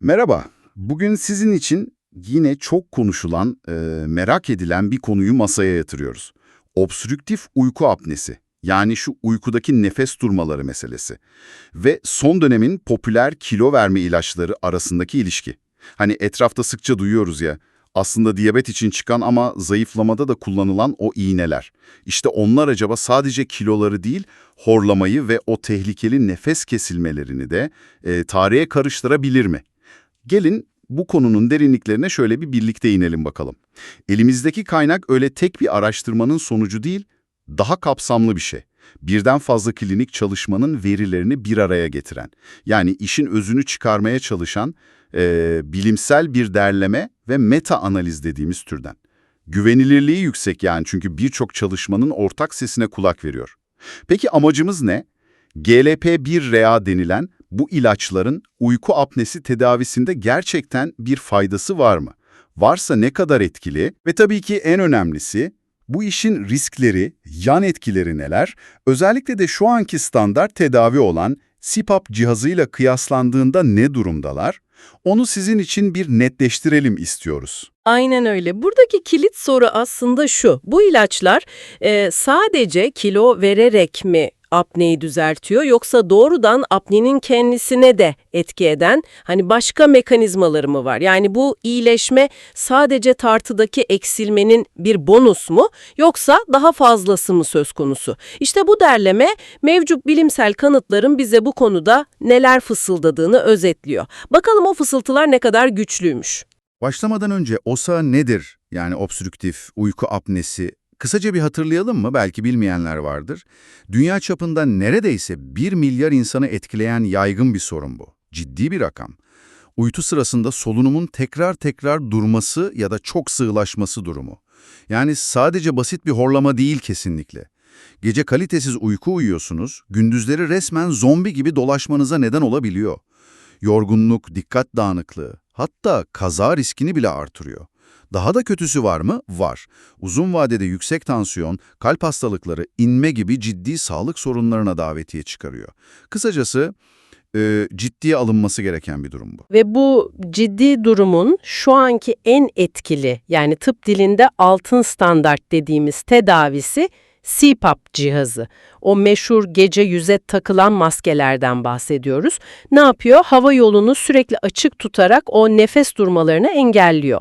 Merhaba. Bugün sizin için yine çok konuşulan, e, merak edilen bir konuyu masaya yatırıyoruz. Obstrüktif uyku apnesi. Yani şu uykudaki nefes durmaları meselesi. Ve son dönemin popüler kilo verme ilaçları arasındaki ilişki. Hani etrafta sıkça duyuyoruz ya, aslında diyabet için çıkan ama zayıflamada da kullanılan o iğneler. İşte onlar acaba sadece kiloları değil, horlamayı ve o tehlikeli nefes kesilmelerini de e, tarihe karıştırabilir mi? Gelin bu konunun derinliklerine şöyle bir birlikte inelim bakalım. Elimizdeki kaynak öyle tek bir araştırmanın sonucu değil, daha kapsamlı bir şey. Birden fazla klinik çalışmanın verilerini bir araya getiren, yani işin özünü çıkarmaya çalışan e, bilimsel bir derleme ve meta analiz dediğimiz türden. Güvenilirliği yüksek yani çünkü birçok çalışmanın ortak sesine kulak veriyor. Peki amacımız ne? GLP-1-RA denilen bu ilaçların uyku apnesi tedavisinde gerçekten bir faydası var mı? Varsa ne kadar etkili? Ve tabii ki en önemlisi bu işin riskleri, yan etkileri neler? Özellikle de şu anki standart tedavi olan CPAP cihazıyla kıyaslandığında ne durumdalar? Onu sizin için bir netleştirelim istiyoruz. Aynen öyle. Buradaki kilit soru aslında şu. Bu ilaçlar e, sadece kilo vererek mi apneyi düzeltiyor yoksa doğrudan apnenin kendisine de etki eden hani başka mekanizmaları mı var? Yani bu iyileşme sadece tartıdaki eksilmenin bir bonus mu yoksa daha fazlası mı söz konusu? İşte bu derleme mevcut bilimsel kanıtların bize bu konuda neler fısıldadığını özetliyor. Bakalım o fısıltılar ne kadar güçlüymüş. Başlamadan önce OSA nedir? Yani obstrüktif uyku apnesi. Kısaca bir hatırlayalım mı? Belki bilmeyenler vardır. Dünya çapında neredeyse 1 milyar insanı etkileyen yaygın bir sorun bu. Ciddi bir rakam. Uytu sırasında solunumun tekrar tekrar durması ya da çok sığlaşması durumu. Yani sadece basit bir horlama değil kesinlikle. Gece kalitesiz uyku uyuyorsunuz, gündüzleri resmen zombi gibi dolaşmanıza neden olabiliyor. Yorgunluk, dikkat dağınıklığı, hatta kaza riskini bile artırıyor. Daha da kötüsü var mı? Var. Uzun vadede yüksek tansiyon, kalp hastalıkları, inme gibi ciddi sağlık sorunlarına davetiye çıkarıyor. Kısacası e, ciddiye alınması gereken bir durum bu. Ve bu ciddi durumun şu anki en etkili yani tıp dilinde altın standart dediğimiz tedavisi CPAP cihazı. O meşhur gece yüze takılan maskelerden bahsediyoruz. Ne yapıyor? Hava yolunu sürekli açık tutarak o nefes durmalarını engelliyor.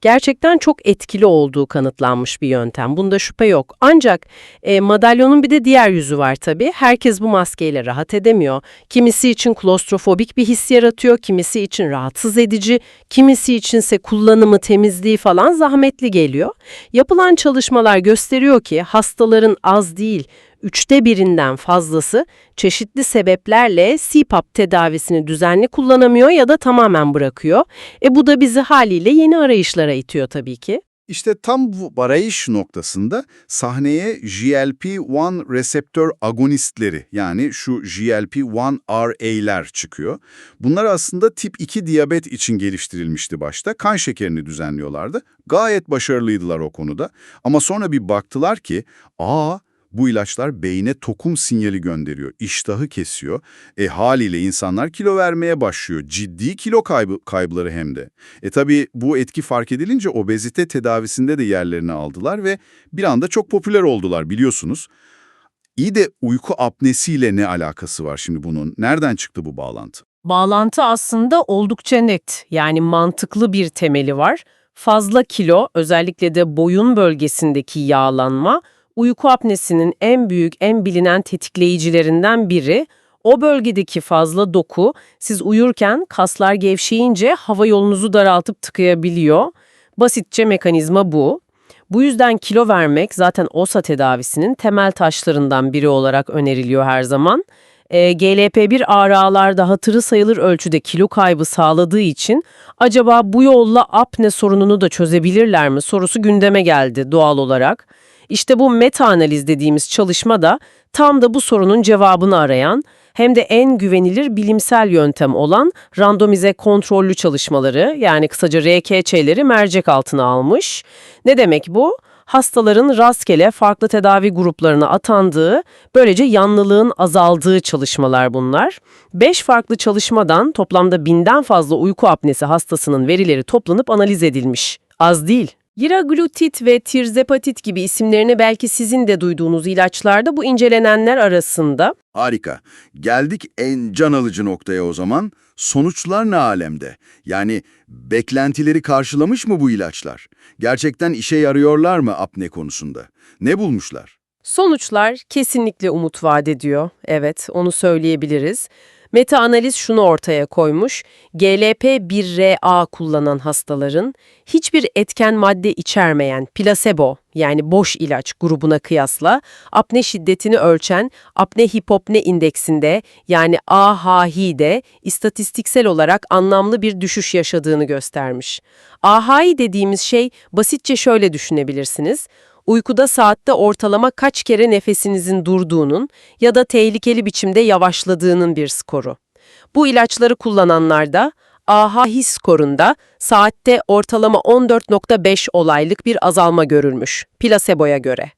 Gerçekten çok etkili olduğu kanıtlanmış bir yöntem. Bunda şüphe yok. Ancak e, madalyonun bir de diğer yüzü var tabii. Herkes bu maskeyle rahat edemiyor. Kimisi için klostrofobik bir his yaratıyor, kimisi için rahatsız edici, kimisi içinse kullanımı, temizliği falan zahmetli geliyor. Yapılan çalışmalar gösteriyor ki hastaların az değil, üçte birinden fazlası çeşitli sebeplerle CPAP tedavisini düzenli kullanamıyor ya da tamamen bırakıyor. E bu da bizi haliyle yeni arayışlara itiyor tabii ki. İşte tam bu arayış noktasında sahneye GLP-1 reseptör agonistleri yani şu GLP-1RA'ler çıkıyor. Bunlar aslında tip 2 diyabet için geliştirilmişti başta. Kan şekerini düzenliyorlardı. Gayet başarılıydılar o konuda. Ama sonra bir baktılar ki aa bu ilaçlar beyne tokum sinyali gönderiyor, iştahı kesiyor. E haliyle insanlar kilo vermeye başlıyor. Ciddi kilo kaybı, kaybları hem de. E tabi bu etki fark edilince obezite tedavisinde de yerlerini aldılar ve bir anda çok popüler oldular biliyorsunuz. İyi de uyku apnesiyle ne alakası var şimdi bunun? Nereden çıktı bu bağlantı? Bağlantı aslında oldukça net. Yani mantıklı bir temeli var. Fazla kilo, özellikle de boyun bölgesindeki yağlanma, uyku apnesinin en büyük, en bilinen tetikleyicilerinden biri. O bölgedeki fazla doku, siz uyurken kaslar gevşeyince hava yolunuzu daraltıp tıkayabiliyor. Basitçe mekanizma bu. Bu yüzden kilo vermek zaten OSA tedavisinin temel taşlarından biri olarak öneriliyor her zaman. E, GLP-1 ARA'larda hatırı sayılır ölçüde kilo kaybı sağladığı için acaba bu yolla apne sorununu da çözebilirler mi sorusu gündeme geldi doğal olarak. İşte bu meta-analiz dediğimiz çalışma da tam da bu sorunun cevabını arayan hem de en güvenilir bilimsel yöntem olan randomize kontrollü çalışmaları yani kısaca RKÇ'leri mercek altına almış. Ne demek bu? Hastaların rastgele farklı tedavi gruplarına atandığı, böylece yanlılığın azaldığı çalışmalar bunlar. 5 farklı çalışmadan toplamda binden fazla uyku apnesi hastasının verileri toplanıp analiz edilmiş. Az değil. Liraglutid ve tirzepatit gibi isimlerini belki sizin de duyduğunuz ilaçlarda bu incelenenler arasında. Harika. Geldik en can alıcı noktaya o zaman. Sonuçlar ne alemde? Yani beklentileri karşılamış mı bu ilaçlar? Gerçekten işe yarıyorlar mı apne konusunda? Ne bulmuşlar? Sonuçlar kesinlikle umut vaat ediyor. Evet, onu söyleyebiliriz. Meta-analiz şunu ortaya koymuş. GLP-1RA kullanan hastaların hiçbir etken madde içermeyen plasebo yani boş ilaç grubuna kıyasla apne şiddetini ölçen apne hipopne indeksinde yani AHI'de istatistiksel olarak anlamlı bir düşüş yaşadığını göstermiş. AHI dediğimiz şey basitçe şöyle düşünebilirsiniz uykuda saatte ortalama kaç kere nefesinizin durduğunun ya da tehlikeli biçimde yavaşladığının bir skoru. Bu ilaçları kullananlarda AHI skorunda saatte ortalama 14.5 olaylık bir azalma görülmüş, plaseboya göre.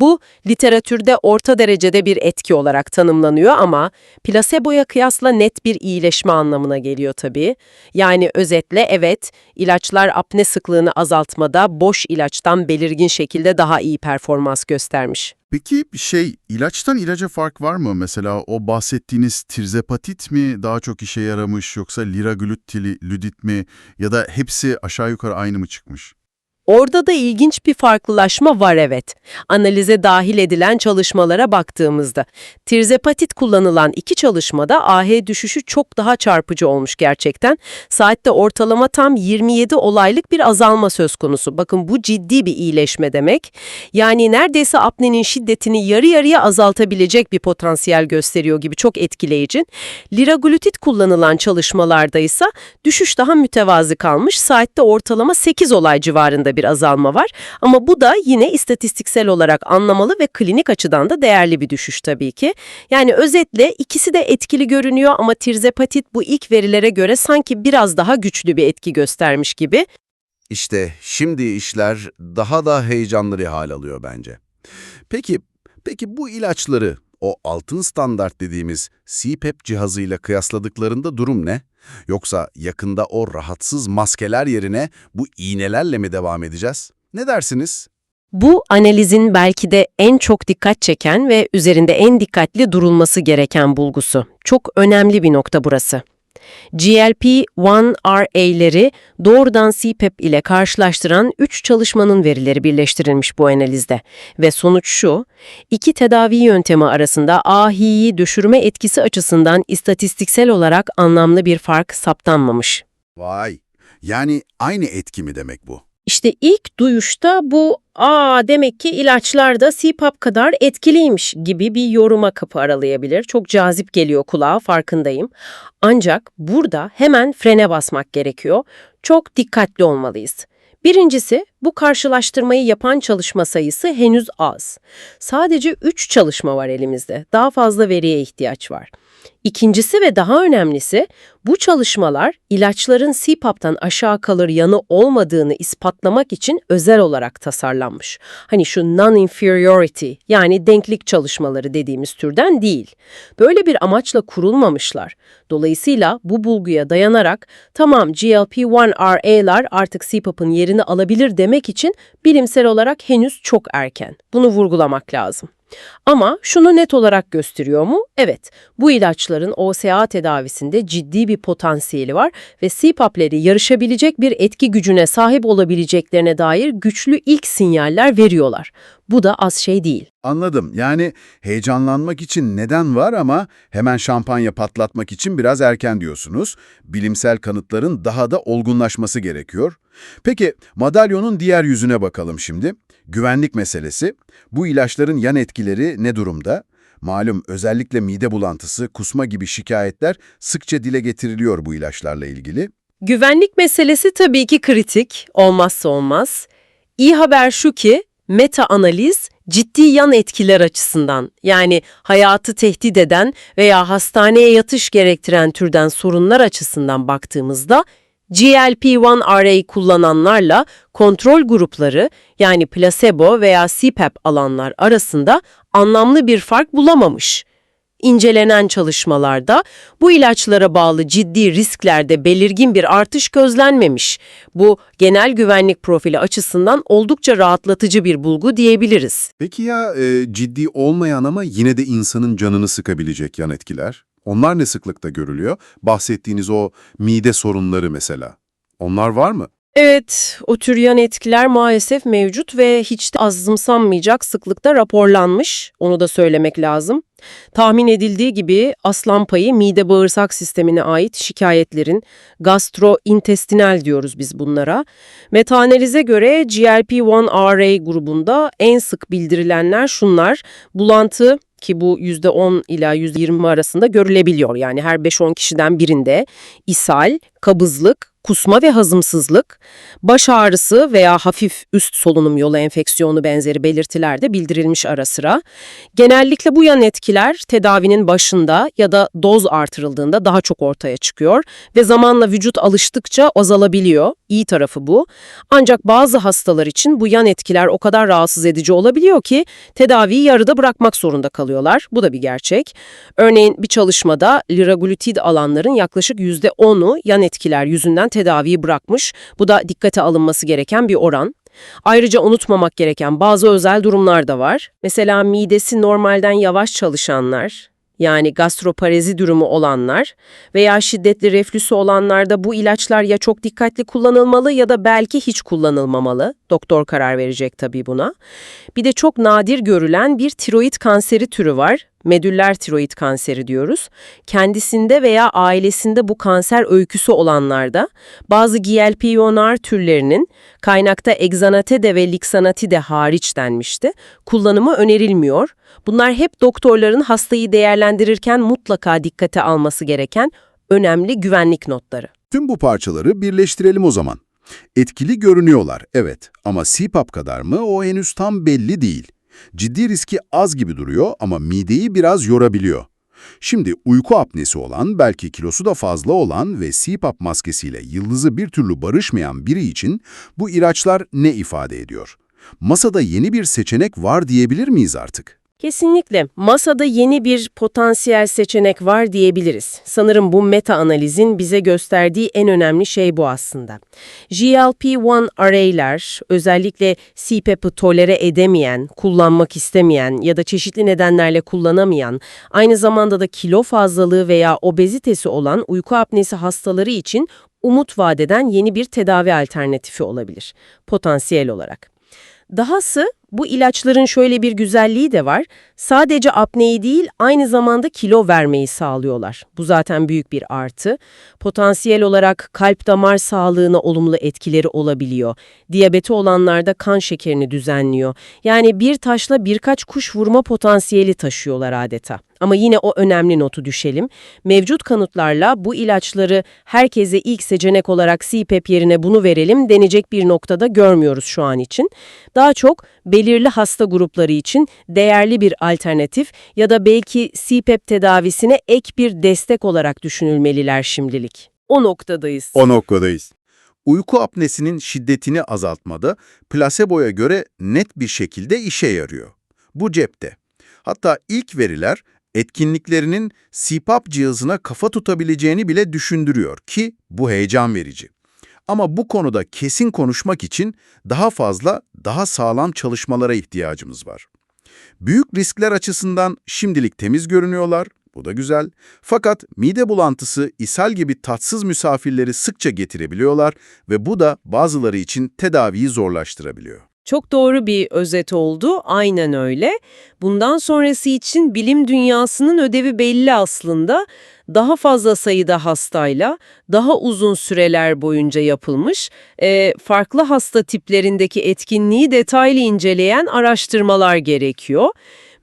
Bu, literatürde orta derecede bir etki olarak tanımlanıyor ama plaseboya kıyasla net bir iyileşme anlamına geliyor tabii. Yani özetle evet, ilaçlar apne sıklığını azaltmada boş ilaçtan belirgin şekilde daha iyi performans göstermiş. Peki şey, ilaçtan ilaca fark var mı? Mesela o bahsettiğiniz tirzepatit mi daha çok işe yaramış yoksa liraglutid mi ya da hepsi aşağı yukarı aynı mı çıkmış? Orada da ilginç bir farklılaşma var evet. Analize dahil edilen çalışmalara baktığımızda. Tirzepatit kullanılan iki çalışmada AH düşüşü çok daha çarpıcı olmuş gerçekten. Saatte ortalama tam 27 olaylık bir azalma söz konusu. Bakın bu ciddi bir iyileşme demek. Yani neredeyse apnenin şiddetini yarı yarıya azaltabilecek bir potansiyel gösteriyor gibi çok etkileyici. Liraglutid kullanılan çalışmalarda ise düşüş daha mütevazı kalmış. Saatte ortalama 8 olay civarında bir azalma var. Ama bu da yine istatistiksel olarak anlamalı ve klinik açıdan da değerli bir düşüş tabii ki. Yani özetle ikisi de etkili görünüyor ama tirzepatit bu ilk verilere göre sanki biraz daha güçlü bir etki göstermiş gibi. İşte şimdi işler daha da heyecanlı bir hal alıyor bence. Peki, peki bu ilaçları o altın standart dediğimiz CPAP cihazıyla kıyasladıklarında durum ne? Yoksa yakında o rahatsız maskeler yerine bu iğnelerle mi devam edeceğiz? Ne dersiniz? Bu analizin belki de en çok dikkat çeken ve üzerinde en dikkatli durulması gereken bulgusu. Çok önemli bir nokta burası. GLP-1RA'leri doğrudan CPAP ile karşılaştıran 3 çalışmanın verileri birleştirilmiş bu analizde. Ve sonuç şu, iki tedavi yöntemi arasında AHI'yi düşürme etkisi açısından istatistiksel olarak anlamlı bir fark saptanmamış. Vay, yani aynı etki mi demek bu? İşte ilk duyuşta bu ''Aa demek ki ilaçlar da CPAP kadar etkiliymiş'' gibi bir yoruma kapı aralayabilir. Çok cazip geliyor kulağa farkındayım. Ancak burada hemen frene basmak gerekiyor. Çok dikkatli olmalıyız. Birincisi, bu karşılaştırmayı yapan çalışma sayısı henüz az. Sadece 3 çalışma var elimizde. Daha fazla veriye ihtiyaç var. İkincisi ve daha önemlisi, bu çalışmalar ilaçların CPAP'tan aşağı kalır yanı olmadığını ispatlamak için özel olarak tasarlanmış. Hani şu non-inferiority yani denklik çalışmaları dediğimiz türden değil. Böyle bir amaçla kurulmamışlar. Dolayısıyla bu bulguya dayanarak tamam GLP-1RA'lar artık CPAP'ın yerini alabilir demek için bilimsel olarak henüz çok erken. Bunu vurgulamak lazım. Ama şunu net olarak gösteriyor mu? Evet, bu ilaçların OSA tedavisinde ciddi bir potansiyeli var ve CPAP'leri yarışabilecek bir etki gücüne sahip olabileceklerine dair güçlü ilk sinyaller veriyorlar. Bu da az şey değil. Anladım. Yani heyecanlanmak için neden var ama hemen şampanya patlatmak için biraz erken diyorsunuz. Bilimsel kanıtların daha da olgunlaşması gerekiyor. Peki madalyonun diğer yüzüne bakalım şimdi. Güvenlik meselesi. Bu ilaçların yan etkileri ne durumda? Malum özellikle mide bulantısı, kusma gibi şikayetler sıkça dile getiriliyor bu ilaçlarla ilgili. Güvenlik meselesi tabii ki kritik, olmazsa olmaz. İyi haber şu ki, meta-analiz ciddi yan etkiler açısından yani hayatı tehdit eden veya hastaneye yatış gerektiren türden sorunlar açısından baktığımızda GLP-1 RA kullananlarla kontrol grupları yani placebo veya CPAP alanlar arasında anlamlı bir fark bulamamış. İncelenen çalışmalarda bu ilaçlara bağlı ciddi risklerde belirgin bir artış gözlenmemiş. Bu genel güvenlik profili açısından oldukça rahatlatıcı bir bulgu diyebiliriz. Peki ya e, ciddi olmayan ama yine de insanın canını sıkabilecek yan etkiler? Onlar ne sıklıkta görülüyor? Bahsettiğiniz o mide sorunları mesela. Onlar var mı? Evet, o tür yan etkiler maalesef mevcut ve hiç de azımsanmayacak sıklıkta raporlanmış. Onu da söylemek lazım. Tahmin edildiği gibi aslan payı mide bağırsak sistemine ait şikayetlerin gastrointestinal diyoruz biz bunlara. Metaanalize göre GLP-1 RA grubunda en sık bildirilenler şunlar. Bulantı ki bu %10 ila %20 arasında görülebiliyor. Yani her 5-10 kişiden birinde ishal, kabızlık, kusma ve hazımsızlık, baş ağrısı veya hafif üst solunum yolu enfeksiyonu benzeri belirtiler de bildirilmiş ara sıra. Genellikle bu yan etkiler tedavinin başında ya da doz artırıldığında daha çok ortaya çıkıyor ve zamanla vücut alıştıkça azalabiliyor. İyi tarafı bu. Ancak bazı hastalar için bu yan etkiler o kadar rahatsız edici olabiliyor ki tedaviyi yarıda bırakmak zorunda kalıyorlar. Bu da bir gerçek. Örneğin bir çalışmada liraglutid alanların yaklaşık %10'u yan etkiler yüzünden tedaviyi bırakmış. Bu da dikkate alınması gereken bir oran. Ayrıca unutmamak gereken bazı özel durumlar da var. Mesela midesi normalden yavaş çalışanlar, yani gastroparezi durumu olanlar veya şiddetli reflüsü olanlarda bu ilaçlar ya çok dikkatli kullanılmalı ya da belki hiç kullanılmamalı. Doktor karar verecek tabii buna. Bir de çok nadir görülen bir tiroid kanseri türü var. Medüller tiroid kanseri diyoruz. Kendisinde veya ailesinde bu kanser öyküsü olanlarda bazı GLP-1R türlerinin kaynakta egzanatide ve liksanatide hariç denmişti. Kullanımı önerilmiyor. Bunlar hep doktorların hastayı değerlendirirken mutlaka dikkate alması gereken önemli güvenlik notları. Tüm bu parçaları birleştirelim o zaman. Etkili görünüyorlar, evet. Ama CPAP kadar mı o henüz tam belli değil. Ciddi riski az gibi duruyor ama mideyi biraz yorabiliyor. Şimdi uyku apnesi olan, belki kilosu da fazla olan ve CPAP maskesiyle yıldızı bir türlü barışmayan biri için bu ilaçlar ne ifade ediyor? Masada yeni bir seçenek var diyebilir miyiz artık? Kesinlikle. Masada yeni bir potansiyel seçenek var diyebiliriz. Sanırım bu meta analizin bize gösterdiği en önemli şey bu aslında. GLP-1 array'ler özellikle CPAP'ı tolere edemeyen, kullanmak istemeyen ya da çeşitli nedenlerle kullanamayan, aynı zamanda da kilo fazlalığı veya obezitesi olan uyku apnesi hastaları için umut vadeden yeni bir tedavi alternatifi olabilir potansiyel olarak. Dahası bu ilaçların şöyle bir güzelliği de var. Sadece apneyi değil aynı zamanda kilo vermeyi sağlıyorlar. Bu zaten büyük bir artı. Potansiyel olarak kalp damar sağlığına olumlu etkileri olabiliyor. Diyabeti olanlarda kan şekerini düzenliyor. Yani bir taşla birkaç kuş vurma potansiyeli taşıyorlar adeta. Ama yine o önemli notu düşelim. Mevcut kanıtlarla bu ilaçları herkese ilk seçenek olarak CPAP yerine bunu verelim denecek bir noktada görmüyoruz şu an için. Daha çok belirli hasta grupları için değerli bir alternatif ya da belki CPAP tedavisine ek bir destek olarak düşünülmeliler şimdilik. O noktadayız. O noktadayız. Uyku apnesinin şiddetini azaltmada plaseboya göre net bir şekilde işe yarıyor. Bu cepte. Hatta ilk veriler etkinliklerinin CPAP cihazına kafa tutabileceğini bile düşündürüyor ki bu heyecan verici. Ama bu konuda kesin konuşmak için daha fazla, daha sağlam çalışmalara ihtiyacımız var. Büyük riskler açısından şimdilik temiz görünüyorlar, bu da güzel. Fakat mide bulantısı, ishal gibi tatsız misafirleri sıkça getirebiliyorlar ve bu da bazıları için tedaviyi zorlaştırabiliyor. Çok doğru bir özet oldu, aynen öyle. Bundan sonrası için bilim dünyasının ödevi belli aslında. Daha fazla sayıda hastayla, daha uzun süreler boyunca yapılmış, e, farklı hasta tiplerindeki etkinliği detaylı inceleyen araştırmalar gerekiyor.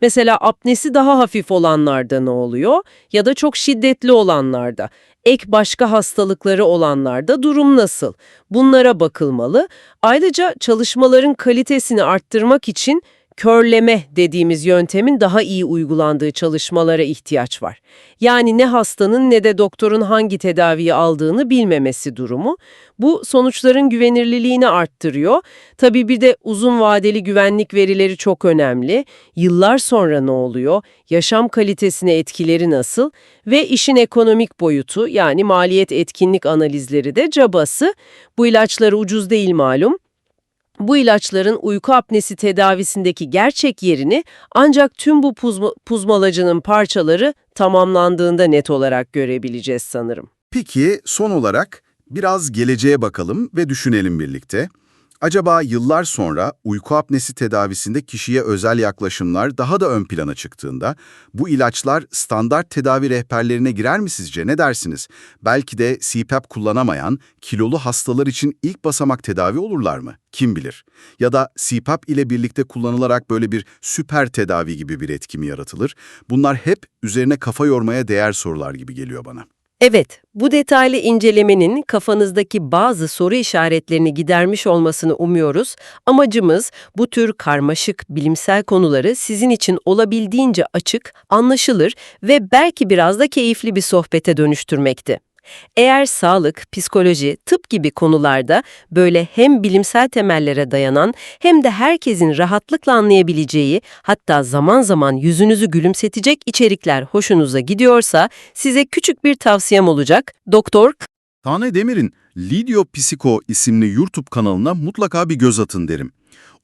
Mesela apnesi daha hafif olanlarda ne oluyor ya da çok şiddetli olanlarda, ek başka hastalıkları olanlarda durum nasıl? Bunlara bakılmalı. Ayrıca çalışmaların kalitesini arttırmak için körleme dediğimiz yöntemin daha iyi uygulandığı çalışmalara ihtiyaç var. Yani ne hastanın ne de doktorun hangi tedaviyi aldığını bilmemesi durumu. Bu sonuçların güvenirliliğini arttırıyor. Tabii bir de uzun vadeli güvenlik verileri çok önemli. Yıllar sonra ne oluyor? Yaşam kalitesine etkileri nasıl? Ve işin ekonomik boyutu yani maliyet etkinlik analizleri de cabası. Bu ilaçları ucuz değil malum. Bu ilaçların uyku apnesi tedavisindeki gerçek yerini ancak tüm bu puzma, puzmalacının parçaları tamamlandığında net olarak görebileceğiz sanırım. Peki son olarak biraz geleceğe bakalım ve düşünelim birlikte. Acaba yıllar sonra uyku apnesi tedavisinde kişiye özel yaklaşımlar daha da ön plana çıktığında bu ilaçlar standart tedavi rehberlerine girer mi sizce? Ne dersiniz? Belki de CPAP kullanamayan kilolu hastalar için ilk basamak tedavi olurlar mı? Kim bilir? Ya da CPAP ile birlikte kullanılarak böyle bir süper tedavi gibi bir etki mi yaratılır? Bunlar hep üzerine kafa yormaya değer sorular gibi geliyor bana. Evet, bu detaylı incelemenin kafanızdaki bazı soru işaretlerini gidermiş olmasını umuyoruz. Amacımız bu tür karmaşık bilimsel konuları sizin için olabildiğince açık, anlaşılır ve belki biraz da keyifli bir sohbete dönüştürmekti. Eğer sağlık, psikoloji, tıp gibi konularda böyle hem bilimsel temellere dayanan hem de herkesin rahatlıkla anlayabileceği hatta zaman zaman yüzünüzü gülümsetecek içerikler hoşunuza gidiyorsa size küçük bir tavsiyem olacak. Doktor Tane Demir'in Lidio Psiko isimli YouTube kanalına mutlaka bir göz atın derim.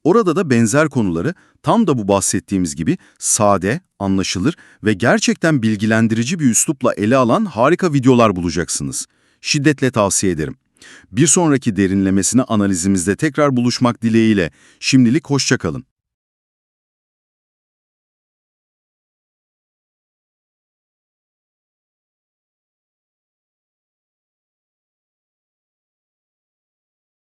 Orada da benzer konuları tam da bu bahsettiğimiz gibi sade, anlaşılır ve gerçekten bilgilendirici bir üslupla ele alan harika videolar bulacaksınız. Şiddetle tavsiye ederim. Bir sonraki derinlemesine analizimizde tekrar buluşmak dileğiyle şimdilik hoşça kalın.